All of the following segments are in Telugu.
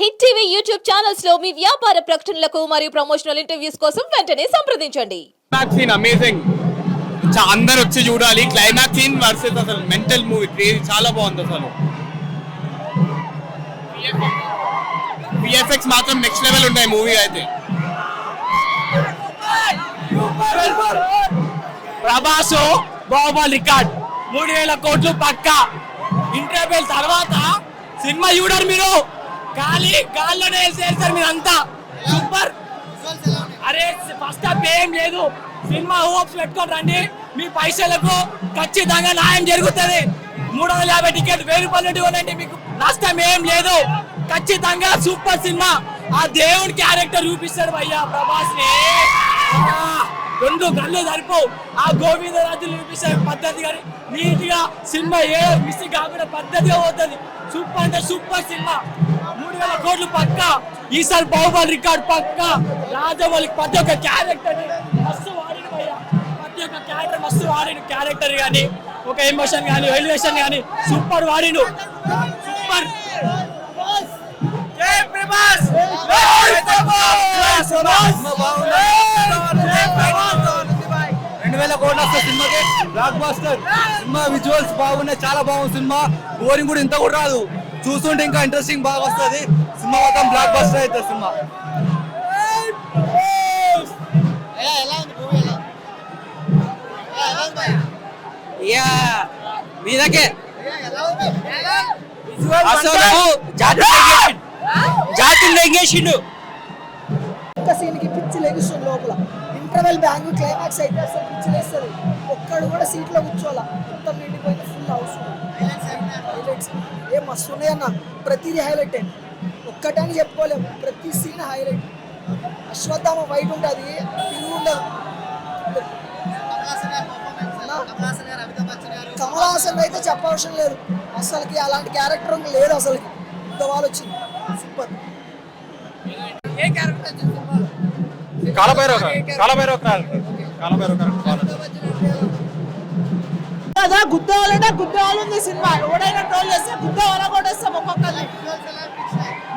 హిట్ టీవీ యూట్యూబ్ ఛానల్స్లో మీ వ్యాపార ప్రకటనలకు మరియు ప్రమోషనల్ ఇంటర్వ్యూస్ కోసం వెంటనే సంప్రదించండి. క్లైమాక్స్ సీన్ అమేజింగ్ అందరు వచ్చి చూడాలి. క్లైమాక్స్ సీన్ వర్సెస్ అసలు మెంటల్ మూవీ క్రేజ్ చాలా బాగుంది అసలు. విఎఫ్ఎక్స్ మాత్రం నెక్స్ట్ లెవెల్ ఉంటాయి మూవీ అయితే. ప్రభాస్ బాహుబలి రికార్డ్. మూడు వేల కోట్లు పక్క. ఇంటర్వెల్ తర్వాత సినిమా చూడరు మీరు. గాలి గాల్లోనే వేసేస్తారు మీరు అంతా సూపర్. అరే ఫస్ట్ హాఫ్ ఏం లేదు. సినిమా హోప్స్ పెట్టుకొని రండి. మీ పైసలకు ఖచ్చితంగా న్యాయం జరుగుతుంది. మూడు వందల యాభై టికెట్ వెయ్యి రూపాయలు పెట్టి మీకు. నష్టం ఏం లేదు. ఖచ్చితంగా సూపర్ సినిమా. ఆ దేవుడి క్యారెక్టర్ చూపిస్తాడు భయ్యా ప్రభాస్ని రెండు కళ్ళు సరిపోవు ఆ గోవిందరాజులు చూపిస్తారు పద్ధతి కానీ నీట్గా సినిమా ఏ మిస్ కాకుండా పద్ధతిగా పోతుంది. సూపర్ అంటే సూపర్ సినిమా. మూడు వేల కోట్లు పక్క. ఈసారి బాహుబలి రికార్డ్ పక్క. రాజమౌళి ప్రతి ఒక్క క్యారెక్టర్ మస్తు వాడిన ప్రతి ఒక్క క్యారెక్టర్ మస్తు వాడిన క్యారెక్టర్ కానీ ఒక ఎమోషన్ కానీ ఎలివేషన్ కానీ సూపర్ వాడిను. సూపర్. జై Prabhas! Blockbuster cinema visuals బాగున్నాయి చాలా బాగుంది సినిమా. బోరింగ్ కూడా ఇంత కూడా రాదు. చూస్తుంటే ఇంకా ఇంట్రెస్టింగ్ బాగా వస్తుంది. సినిమా మొత్తం బ్లాక్ బాస్టర్ అవుతుంది సినిమా మీదకే. అసలు జాతి ఒక్క సీన్కి పిచ్చి లెగిస్తుంది లోపల. ఇంటర్వెల్ బ్యాంగ్ క్లైమాక్స్ అయితే అసలు పిచ్చి లేస్తుంది. ఒక్కడు కూడా సీట్లో కూర్చోవాలా? మొత్తం నిండిపోయింది ఫుల్ హౌస్ హైలైట్స్ ఏ మస్తు ఉన్నాయన్న ప్రతిదీ హైలైట్ ఒక్కటని చెప్పుకోలేము ప్రతి సీన్ హైలైట్ అశ్వత్థామ వైట్ ఉంటుంది తిరుగు ఉండదు. కమల్ హాసన్ అయితే చెప్పవసరం లేదు. అసలుకి అలాంటి క్యారెక్టర్ లేదు అసలుకి. ఇంత వాళ్ళు వచ్చింది. సూపర్ కాలభైరవ కాలభైరవ కాలభైరవ కదా సినిమా. ఎవడైనా ట్రోల్ చేస్తే ఒక్కొక్కరిని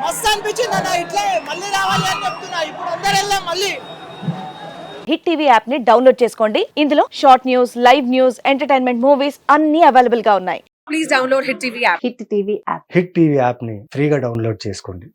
మస్తు అనిపించింది అన్న ఇట్లే మళ్ళీ రావాలి అని చెప్తున్నా. ఇప్పుడు అందరు వెళ్దాం మళ్ళీ. హిట్ టీవీ యాప్ని డౌన్లోడ్ చేసుకోండి. ఇందులో short news live news entertainment movies అన్ని అవైలబుల్గా ఉన్నాయి. Hit TV app Hit TV యాప్ని ఫ్రీగా డౌన్లోడ్ చేసుకోండి.